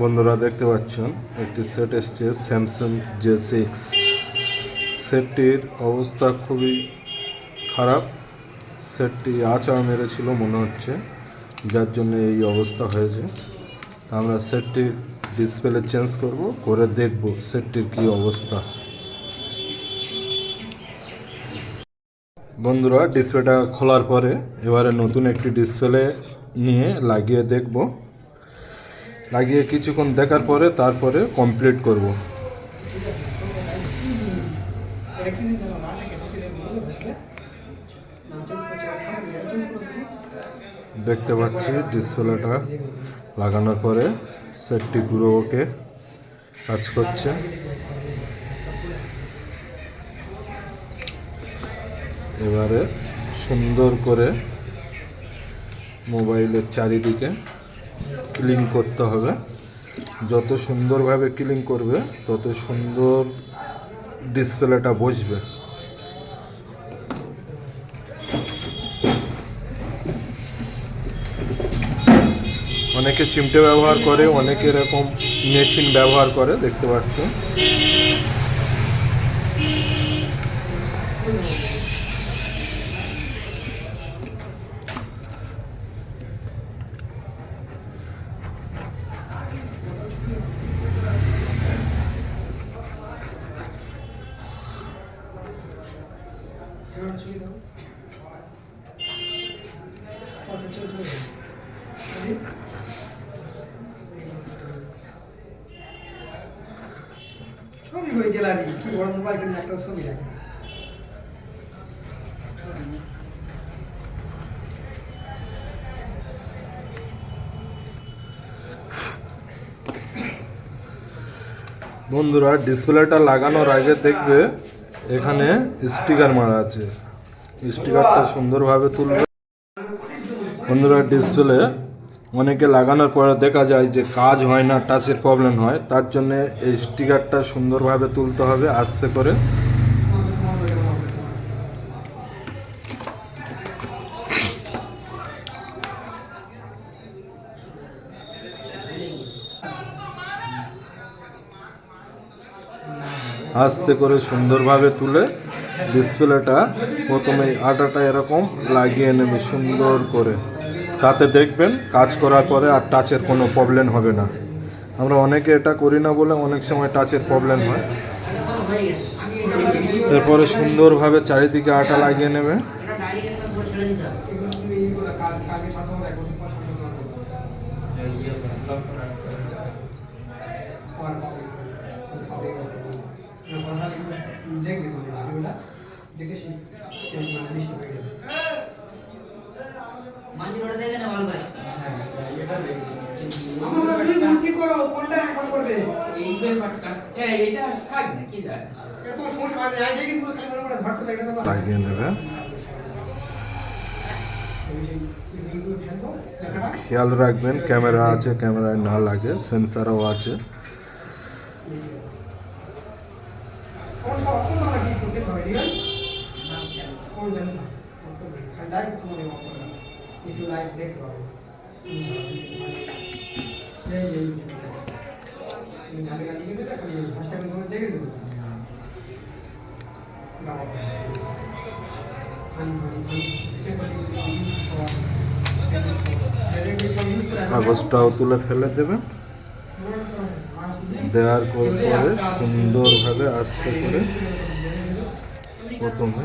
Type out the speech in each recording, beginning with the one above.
বন্ধুরা দেখতে পাচ্ছেন, একটি সেট এসছে স্যামসাং জে সিক্স সেটটির অবস্থা খুবই খারাপ। সেটটি আচার মেরেছিল মনে হচ্ছে, যার জন্য এই অবস্থা হয়েছে। তা আমরা সেটটির ডিসপ্লে চেঞ্জ করব, করে দেখব সেটটির কী অবস্থা। বন্ধুরা ডিসপ্লেটা খোলার পরে এবারে নতুন একটি ডিসপ্লে নিয়ে লাগিয়ে দেখব। লাগিয়ে কিছুক্ষণ দেখার পরে তারপরে কমপ্লিট করব। দেখতে পাচ্ছি ডিসপ্লেটা লাগানোর পরে সেটটি পুরো ওকে কাজ করছে। এবারে সুন্দর করে মোবাইলের চারিদিকে ক্লিন করতে হবে। যত সুন্দরভাবে ক্লিন করবে, তত সুন্দর ডিসপ্লেটা বসবে। অনেকে চিমটে ব্যবহার করে, অনেকে এরকম মেশিন ব্যবহার করে, দেখতে পাচ্ছ। ছবি হয়ে গ্যালারি কি বড় মোবাইল কিনে একটা ছবি বন্ধুরা, ডিসপ্লেটা লাগানোর আগে দেখবে এখানে স্টিকার মারা আছে। স্টিকারটা সুন্দরভাবে তুলবে। বন্ধুরা ডিসপ্লে অনেকে লাগানোর পরে দেখা যায় যে কাজ হয় না টাচের প্রবলেম হয়, তার জন্য এই স্টিকারটা সুন্দরভাবে তুলতে হবে, আস্তে করে। আস্তে করে সুন্দরভাবে তুলে ডিসপ্লেটা প্রথমে আটাটা এরকম লাগিয়ে নেবে সুন্দর করে। তাতে দেখবেন কাজ করার পরে আর টাচের কোনো প্রবলেম হবে না। আমরা অনেকে এটা করি না বলে অনেক সময় টাচের প্রবলেম হয়। এরপরে সুন্দরভাবে চারিদিকে আটা লাগিয়ে নেবে এইগুলো কাল কালকে সাথে আমরা এখন পছন্দ করব আর পাবে পাবে দেখবে তুমি ভিডিওটা দেখে সেই সেই মানে লিস্ট হয়ে যাবে মঞ্জুরটা দেখে না ভালো করে আমরা তুমি কি করো? কোনটা এখন করবে? এই ব্যাপারটা এই এটা শাক না কি যায় এত সমস্যা হয় আই দেখি তুমি খালি মনে করে ধরতে দেখে তো। লাগিয়ে নেবে খেয়াল রাখবেন ক্যামেরা আছে ক্যামেরায় না লাগে সেন্সারও আছে। কোন কোন হবে রিয়েল কোন জানি লাইভ লাইভ দেখতে হবে কাগজটাও তুলে ফেলে দেবেন। দেওয়ার পর সুন্দরভাবে আস্তে করে প্রথমে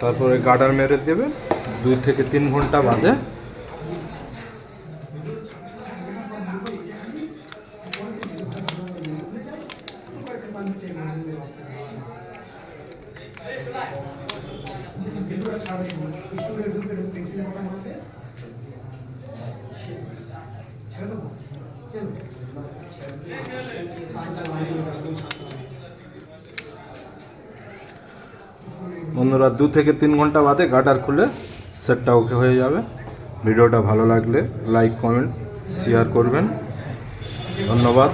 তারপরে গার্ডার মেরে দেবে দুই থেকে তিন ঘণ্টা বাদে Thank you. বন্ধুরা, দু থেকে তিন ঘণ্টা বাদে গাটার খুলে সেটটা ওকে হয়ে যাবে। ভিডিওটা ভালো লাগলে লাইক কমেন্ট শেয়ার করবেন। ধন্যবাদ।